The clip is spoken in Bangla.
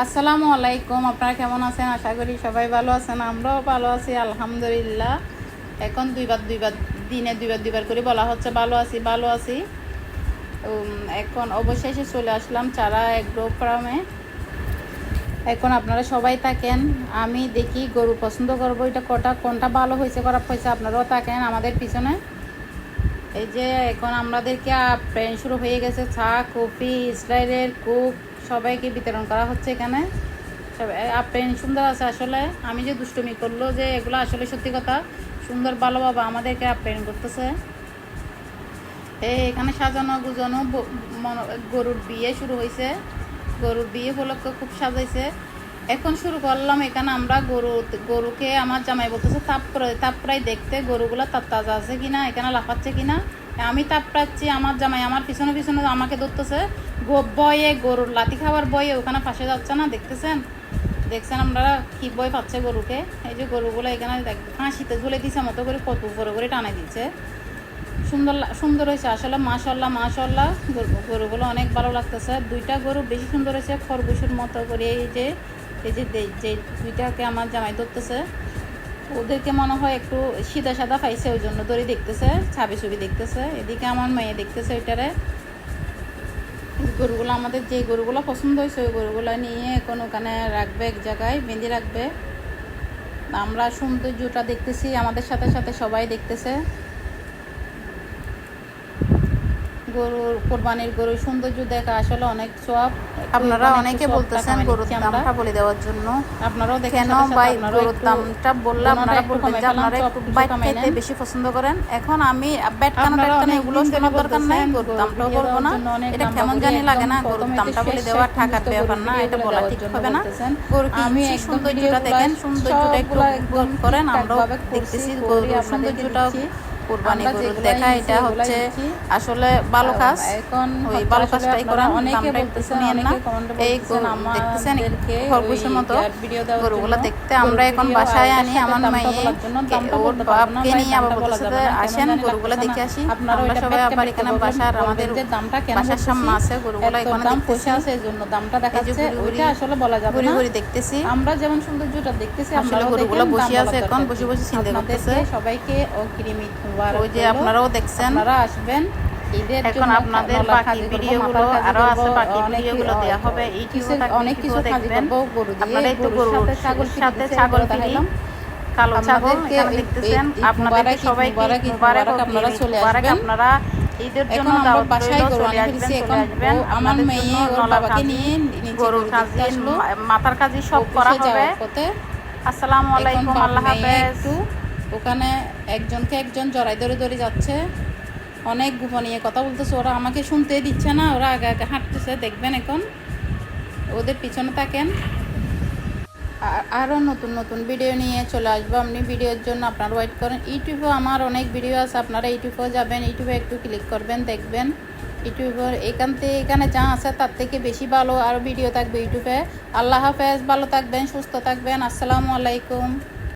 আসসালামু আলাইকুম, আপনারা কেমন আছেন? আশা করি সবাই ভালো আছেন, আমরাও ভালো আছি, আলহামদুলিল্লাহ। এখন দুইবার দুইবার, দিনে দুইবার দুইবার করে বলা হচ্ছে ভালো আছি ভালো আছি। এখন অবশেষে চলে আসলাম চারা এগ্রো ফার্মে। এখন আপনারা সবাই থাকেন, আমি দেখি গরু পছন্দ করব, এটা কটা, কোনটা ভালো হয়েছে, খারাপ হয়েছে, আপনারাও থাকেন আমাদের পিছনে। এই যে, এখন আমাদেরকে প্রেন শুরু হয়ে গেছে, চা, কফি ইসরায়েলের কুক সবাইকে বিতরণ করা হচ্ছে এখানে। সবাই আপেন সুন্দর আছে আসলে। আমি যে দুষ্টুমি করল যে এগুলো আসলে সত্যি কথা, সুন্দর ভালো বাবা আমাদেরকে আপ্যায়ন করতেছে। এই এখানে সাজানো গুজানো গরুর বিয়ে শুরু হয়েছে গরুর বিয়ে উপলক্ষে খুব সাজাইছে। এখন শুরু করলাম এখানে আমরা গরু, গরুকে আমার জামাই বলতেছে, তাপ তাপ প্রায় দেখতে গরুগুলো তার তাজা আছে কিনা, এখানে লাফাচ্ছে কিনা? আমি তাপ পাচ্ছি, আমার জামাই আমার পিছনে পিছনে আমাকে ধরতেছে। বয়ে গরুর লাতি খাবার বয়ে ওখানে ফাঁসে যাচ্ছে না, দেখতেছেন? দেখছেন আমরা কি বই পাচ্ছে গরুকে? এই যে গরুগুলো এখানে ফাঁসিতে ঝুলে দিছে মতো করে কত উপরে করে টানে দিচ্ছে। সুন্দর সুন্দর হয়েছে, আসলে মাশাল্লাহ মাশাল্লাহ গরুগুলো অনেক ভালো লাগতেছে। দুইটা গরু বেশি সুন্দর হয়েছে খরগোশের মতো করে, এই যে এই যে যে দুইটাকে আমার জামাই ধরতেছে। ওদেরকে মনে হয় একটু সিধা সাদা পাইছে, ওই জন্য দড়ি দেখতেছে, ছাবি ছবি দেখতেছে। এদিকে আমার মেয়ে দেখতেছে ওইটারে। গরুগুলো আমাদের যে গরুগুলো পছন্দ হয়েছে, ওই গরুগুলো নিয়ে এখন ওখানে রাখবে, এক জায়গায় বেঁধে রাখবে। আমরা সৌন্দর্যটা দেখতেছি, আমাদের সাথে সাথে সবাই দেখতেছে। গরুর কোরবানির গরুর সৌন্দর্য দেখা আসলে অনেক সব আপনারা অনেকে বলতেছেন গরুর দামটা বলে দেওয়ার জন্য। আপনারাও দেখেন ভাই গরুর দামটা বললে আপনারা বলবেন যে আপনারা একটু বাইট খাইতে বেশি পছন্দ করেন। এখন আমি ব্যাট কানো ট্যাট কানো এগুলো শোনার দরকার নাই গরুর দামটাও বলব না। এটা কেমন জানি লাগে না গরুর দামটা বলে দেওয়া ঠাকার ব্যাপার না এটা বলা ঠিক হবে না। গরু আমি সৌন্দর্যটা দেখেন সৌন্দর্যটা একটু করেন আমরাও দেখতেছি গরুর আপনাদেরকে সৌন্দর্যটা দিচ্ছি। কোরবানি গরুর দেখা এটা হচ্ছে আসলে ভালো কাজ। এখন ওই ভালো কাজটাই করেন অনেকে শুনিয়েন না। এই দেখতেছেন খরগোশের মতো গরুগুলো দেখতে। আমরা এখন বাসায় আনি আমার মেয়ে ওর বাপকে নিয়ে আবার বলতেছে আসেন গরুগুলো দেখে আসি। আমরা সবাই আবার এখানে বাসার আমাদের বাসার সামনে আছে গরুগুলো এখানে দাম দেখতেছি। আছে এই জন্য দামটা দেখাচ্ছে ওইটা আসলে বলা যাবে না। দেখতেছি। আমরা যেমন সৌন্দর্যটা দেখতেছি আসলে গরুগুলো বসে আছে এখন, বসে বসে চিন্তা করতেছে। সবাইকে অগ্রিম ওই যে আপনারাও দেখছেন। আপনারা আসবেন। ঈদের এখন আপনাদের বাকি ভিডিওগুলো আরও আছে বাকি ভিডিওগুলো হবে ইউটিউবে অনেক কিছু দেখবেন। আপনারা একটু গরুর সাথে ছাগল কিনি কালো ছাগল এখানে দেখতেছেন ঈদ সবাইকে মুবারক, আপনারা চলে আসবেন। আপনারা ঈদের জন্য দাওয়াত বাসায় চলে আসবেন, চলে আসবেন। আমার মেয়ে ওর বাবাকে নিয়ে গরুর গরু কাজি মাথার কাজি সব করা হবে। আসসালামু আলাইকুম আল্লাহ হাফেজ। ওখানে একজনকে একজন জড়াই ধরে ধরে যাচ্ছে। অনেক গোপনীয় কথা বলতেছে। ওরা আমাকে শুনতে দিচ্ছে না, ওরা আগে আগে হাঁটতেছে, দেখবেন এখন। ওদের পিছনে থাকেন। আরও নতুন নতুন ভিডিও নিয়ে চলে আসব। আপনি ভিডিওর জন্য আপনারা ওয়েট করেন। ইউটিউবেও আমার অনেক ভিডিও আছে। আপনারা ইউটিউবেও যাবেন, ইউটিউবে একটু ক্লিক করবেন, দেখবেন। ইউটিউবের এখান থেকে এখানে যা আছে তার থেকে বেশি ভালো আর ভিডিও থাকবে ইউটিউবে। আল্লাহ হাফেজ, ভালো থাকবেন, সুস্থ থাকবেন। আসসালামু আলাইকুম।